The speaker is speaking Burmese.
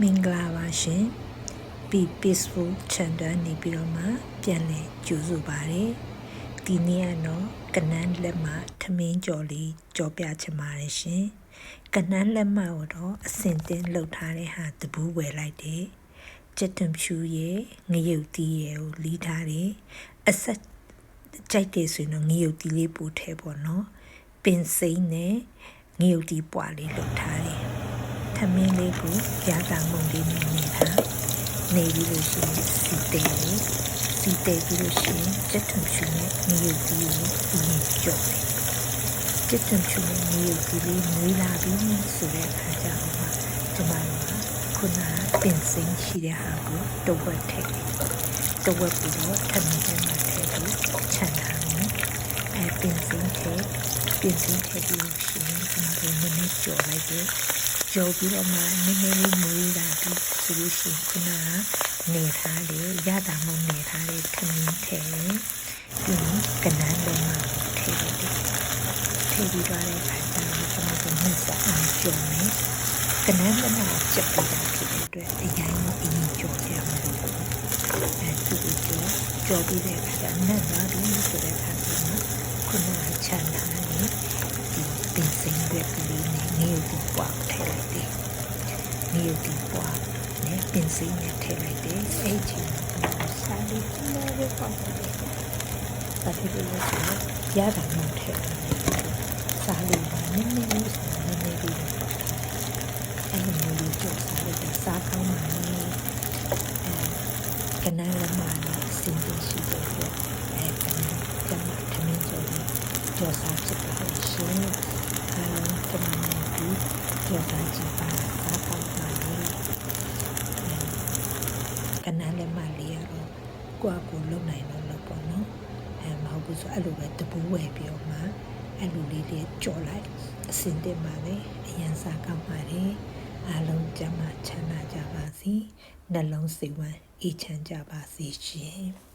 မင်္ဂလာပါရှင် Be Peaceful Channel နေပြီးတော့မှပြန်လည်ကြိုဆိုပါရစေဒီနေ့ကတော့ကနန်းလက်မထမင်းကြော်လေးကြော်ပြချင်ပါတယ်ရှင်ကနန်းလက်မကိုတော့အစင်တင်းလှုပ်ထားတဲ့ဟာတပူးဝယ်လိုက်တယ်ကျက်တံဖြူရဲ့ငရုတ်တီးရဲ့ကိုလီးထားတယ်အဆက်ကြိုက်တယ်ဆိုရင်တော့ငရုတ်တီးလေးပို့ထဲပေါ့နော်ပင်စိမ့်နဲ့ငရုတ်တီးပွားလေးလှုပ်ထားတယ်သ မင်းလေးကိုရတာမုံလေးနဲ့နေတာနေပြီးလို့ရှိရင်စီတဲကိုစီတဲပြီးလို့ရှိရင်စက်ထုံချူနဲ့နေရုပ်ကြီးကိုအရင်ကြော့တယ်စက်ထုံချူနဲ့နေရုပ်ကြီးလေးမွေးလာပြီးဆိုတဲ့အခါကျတော့မှကျမတို့ကခုနကပင်စိမ်းရှိတဲ့ဟာကိုတဝက်ထည့်တယ်တဝက်ပြီးတော့ထမင်းထဲမှာထည့်ပြီးချန်ထားတယ်အဲပင်စိမ်းထည့်ပင်စိမ်းထည့်ပြီးလို့ရှိရင်ကျမတို့နည်းနည်းကြော်လိုက်တယ် ကြော်ပြီးတော့မှနည်းနည်းလေးမွေးလာပြီးဆိုလို့ရှိရင်ခုနကနေထားတယ်ရတာမုံနေထားတယ်ခမင်းထဲပြီးရင်ကနန်းလုံးမှာထည့်လိုက်တယ်ထည့်ပြီးတော့လည်းအခါကျတော့ကျွန်တော်တို့မြတ်စာအောင်ကြော်မယ်ကနန်းလုံးမှာကြက်ပြီးတာဖြစ်တဲ့အတွက်အရင်ကအရင်ကြော်ရမှာလို့အဲသူ့ကိုကြော်ကြော်ပြီးတဲ့အခါကျနတ်သားပြီးဆိုတဲ့အခါကျတော့ခုနကချန်ထားတယ်ဒီပင်စင်ရွက်ကလေးနဲ့ငရုတ်တီပွားထည့်လိုက်တယ် ငရုတ်တီပွားနဲ့ပင်စင်နဲ့ထည့်လိုက်တယ်အဲ့ဒီစားလေးလည်းပဲပေါက်တယ်ဘာဖြစ်လို့လဲဆိုတော့ရတာမှထည့်တယ်စားလေးကနည်းနည်းလေးစားနည်းနည်းလေးပေါ့အဲ့လိုမျိုးလေးကြောက်စားလိုက်တယ်စားကောင်းပါလေအဲကနန်းလမနဲ့စင်တင်ရှိတဲ့အတွက်အဲကနန်းကျမထမင်းကြော်လေးကြော်စားဖြစ်ပါတယ်ရှင်အားလုံးကျမနဲ့ပြီးကြော်စားကြည့်ပါစားကောင်းပါလေကန န်းလမလေးကတော့ကိုယ့်အကိုလုံနိုင်တော့လို့ပေါ့နော်အဲမဟုတ်ဘူးဆိုအဲ့လိုပဲတပူးဝယ်ပြီးတော့မှအဲ့လိုလေးလေးကြော်လိုက်အစင်တင်ပါလေအရင်စားကောင်းပါတယ်အားလုံးကျမ်းမာချမ်းသာကြပါစေနှလုံးစိတ်ဝမ်းအေးချမ်းကြပါစေရှင်